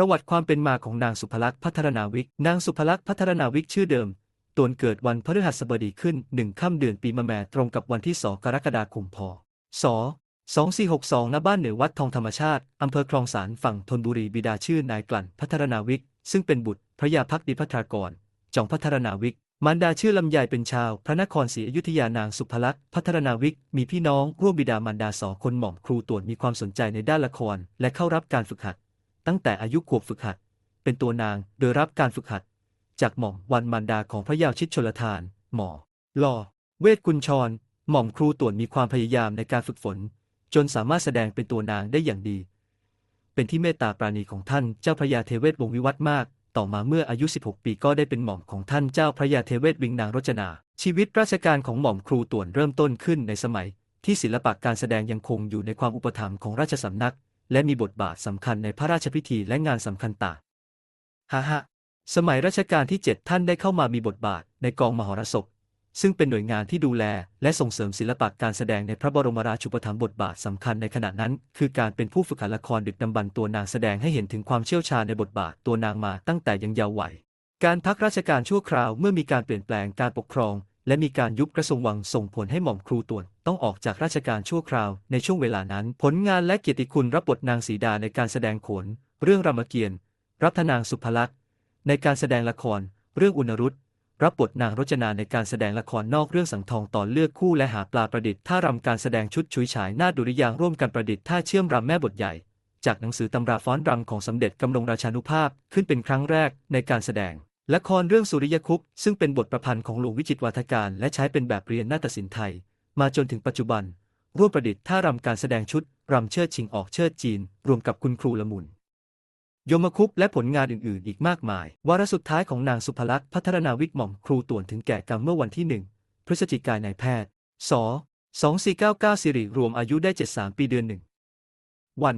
ประวัติความเป็นมาของนางสุภลักษณ์พัทรนาวิก นางสุภลักษณ์พัทรนาวิกชื่อเดิมตนเกิดวันพฤหัสบดีขึ้นหนึ่งค่ำเดือนปีมะแม่ตรงกับวันที่ 2 กรกฎาคมพศ2462ณบ้านเหนือวัดทองธรรมชาติ อำเภอคลองสารฝั่งธนบุรีบิดาชื่อนายกลั่นพัทรนาวิก ซึ่งเป็นบุตรพระยาพักดีพัทรากร จองพัทรนาวิก มารดาชื่อลำไยเป็นชาว พระนครศรีอยุธยานางสุภลักษณ์พัทรนาวิก มีพี่น้องร่วมบิดามารดาสองคนหม่อมครูตวนมีความสนใจในด้านละคร และเข้ารับการฝึกหัด ตั้งแต่อายุขวบฝึกหัด เป็นตัวนางโดยรับการฝึกหัด จากหม่อมวันมารดาของพระยาชิตชลทาน หมอลอเวทกุญชร หม่อมครูต่วนมีความพยายามในการฝึกฝน จนสามารถแสดงเป็นตัวนางได้อย่างดี เป็นที่เมตตาปราณีของท่านเจ้าพระยาเทเวศวงศวิวัฒมาก ต่อมาเมื่ออายุ 16 ปีก็ได้เป็นหม่อมของท่านเจ้าพระยาเทเวศวิงนางรจนา ชีวิตราชการของหม่อมครูต่วนเริ่มต้นขึ้นในสมัยที่ศิลปะการแสดงยังคงอยู่ในความอุปถัมภ์ของราชสำนัก และมีบทบาทสำคัญในพระราชพิธีและงานสำคัญต่างฮ่าฮสมัยรัชกาลที่ 7 ท่านได้เข้ามามีบทบาทในกองมหรสพ ซึ่งเป็นหน่วยงานที่ดูแล และส่งเสริมศิลปะการแสดงในพระบรมราชูปถัมภ์บทบาทสำคัญในขณะนั้น คือการเป็นผู้ฝึกหัดละครดึกดำบรรตัวนางแสดงให้เห็นถึงความเชี่ยวชาญในบทบาทตัวนางมาตั้งแต่ยังเยาว์วัยการพักราชการชั่วคราวเมื่อมีการเปลี่ยนแปลงการปกครอง และมีการยุบกระทรวงวังส่งผลให้หม่อมครูต่วนต้องออกจากราชการชั่วคราวในช่วงเวลานั้น ผลงานและเกียรติคุณรับบทนางสีดาในการแสดงโขน เรื่องรามเกียรติ์รับทนางสุภลักษณ์ในการแสดงละคร เรื่องอุณรุตรับบทนางรจนาในการแสดงละครนอกเรื่องสังทองตอนเลือกคู่และหาปลาประดิษฐ์ท่ารำการแสดงชุดชุยฉายหน้าดุริยางร่วมกันประดิษฐ์ท่าเชื่อมรำแม่บทใหญ่ จากหนังสือตำราฟ้อนรำของสมเด็จกำลงราชานุภาพขึ้นเป็นครั้งแรกในการแสดง ละครเรื่องสุริยคุปต์ซึ่งเป็นบทประพันธ์ของหลวงวิจิตรวาทการ และใช้เป็นแบบเรียนนาฏศิลป์ไทย มาจนถึงปัจจุบัน ร่วมประดิษฐ์ท่ารำการแสดงชุดรำเชิดชิงออกเชิดจีน รวมกับคุณครูละมุน ยมคุปต์และผลงานอื่น ๆ อีกมากมาย วาระสุดท้ายของนางสุภลักษณ์พัทรนาวิกหม่อมครูต่วนถึงแก่กรรมเมื่อวันที่หนึ่งพฤศจิกายนนายแพทย์ส2499สิริรวมอายุได้73ปีเดือนหนึ่งวัน